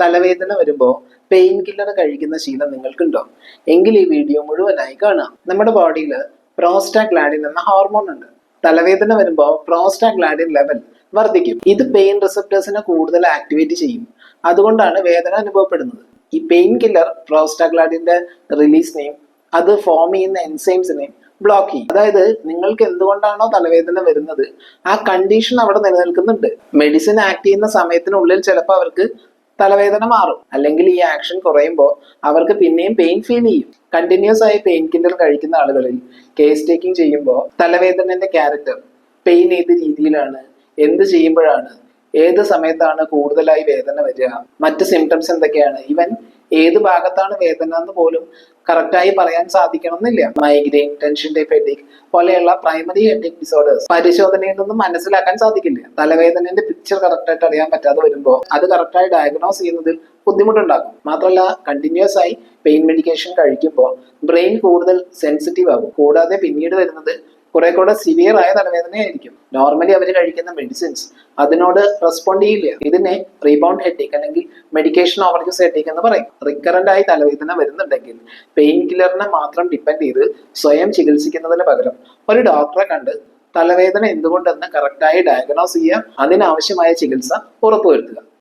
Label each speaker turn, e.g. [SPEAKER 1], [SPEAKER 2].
[SPEAKER 1] തലവേദന വരുമ്പോൾ pain killer കഴിക്കുന്ന ശീലം നിങ്ങൾക്കുണ്ടോ? എങ്കിൽ ഈ വീഡിയോ മുഴുവനായി കാണാം. നമ്മുടെ ബോഡിയിൽ പ്രോസ്റ്റാഗ്ലാഡിൻ എന്ന ഹോർമോൺ ഉണ്ട്. തലവേദന വരുമ്പോൾ പ്രോസ്റ്റാഗ്ലാഡിൻ ലെവൽ വർദ്ധിക്കും. ഇത് പെയിൻ റിസപ്റ്റേഴ്സിനെ കൂടുതൽ ആക്ടിവേറ്റ് ചെയ്യും. അതുകൊണ്ടാണ് വേദന അനുഭവപ്പെടുന്നത്. ഈ പെയിൻ കില്ലർ പ്രോസ്റ്റാഗ്ലാഡിന്റെ റിലീസിനെയും അത് ഫോം ചെയ്യുന്ന എൻസൈംസിനെയും ബ്ലോക്ക് ചെയ്യും. അതായത് നിങ്ങൾക്ക് എന്തുകൊണ്ടാണോ തലവേദന വരുന്നത്? ആ കണ്ടീഷൻ അവിടെ നിലനിൽക്കുന്നുണ്ട്. മെഡിസിൻ ആക്ട് ചെയ്യുന്ന സമയത്തിനുള്ളിൽ ചിലപ്പോൾ അവർക്ക് തലവേദന മാറും. അല്ലെങ്കിൽ ഈ ആക്ഷൻ കുറയുമ്പോൾ അവർക്ക് പിന്നെയും പെയിൻ ഫീൽ ചെയ്യും. കണ്ടിന്യൂസ് ആയി പെയിൻ കില്ലർ കഴിക്കുന്ന ആളുകളിൽ കേസ് ടേക്കിംഗ് ചെയ്യുമ്പോൾ തലവേദനന്റെ ക്യാരക്ടർ പെയിൻ ഏത് രീതിയിലാണ് എന്ത് ചെയ്യുമ്പോഴാണ് ഏത് സമയത്താണ് കൂടുതലായി വേദന വരിക മറ്റ് സിംറ്റംസ് എന്തൊക്കെയാണ് ഇവൻ ഏത് ഭാഗത്താണ് വേദന എന്ന് പോലും കറക്റ്റായി പറയാൻ സാധിക്കണമെന്നില്ല. മൈഗ്രെയിൻ ടെൻഷൻ ഫെഡിക് പോലെയുള്ള പ്രൈമറി ഹെഡിക് ഡിസോർഡേഴ്സ് പരിശോധനയിൽ നിന്നും മനസ്സിലാക്കാൻ സാധിക്കില്ല. തലവേദനന്റെ പിക്ചർ കറക്റ്റായിട്ട് അറിയാൻ പറ്റാതെ വരുമ്പോൾ അത് കറക്റ്റായി ഡയഗ്നോസ് ചെയ്യുന്നതിൽ ബുദ്ധിമുട്ടുണ്ടാകും. മാത്രമല്ല കണ്ടിന്യൂസ് ആയി പെയിൻ മെഡിക്കേഷൻ കഴിക്കുമ്പോൾ ബ്രെയിൻ കൂടുതൽ സെൻസിറ്റീവ് ആകും. കൂടാതെ പിന്നീട് വരുന്നത് കുറെ കൂടെ സിവിയർ ആയ തലവേദനയായിരിക്കും. നോർമലി അവർ കഴിക്കുന്ന മെഡിസിൻസ് അതിനോട് റെസ്പോണ്ട് ചെയ്യില്ല. ഇതിനെ റീബൗണ്ട് ഹെഡേക്ക് അല്ലെങ്കിൽ മെഡിക്കേഷൻ ഓവർയൂസ് ഹെഡേക്ക് എന്ന് പറയും. റിക്കറന്റ് ആയി തലവേദന വരുന്നുണ്ടെങ്കിൽ പെയിൻ കില്ലറിനെ മാത്രം ഡിപ്പെൻഡ് ചെയ്ത് സ്വയം ചികിത്സിക്കുന്നതിന് പകരം ഒരു ഡോക്ടറെ കണ്ട് തലവേദന എന്തുകൊണ്ടെന്ന് കറക്റ്റായി ഡയഗ്നോസ് ചെയ്യുക അതിനാവശ്യമായ ചികിത്സ ഉറപ്പുവരുത്തുക.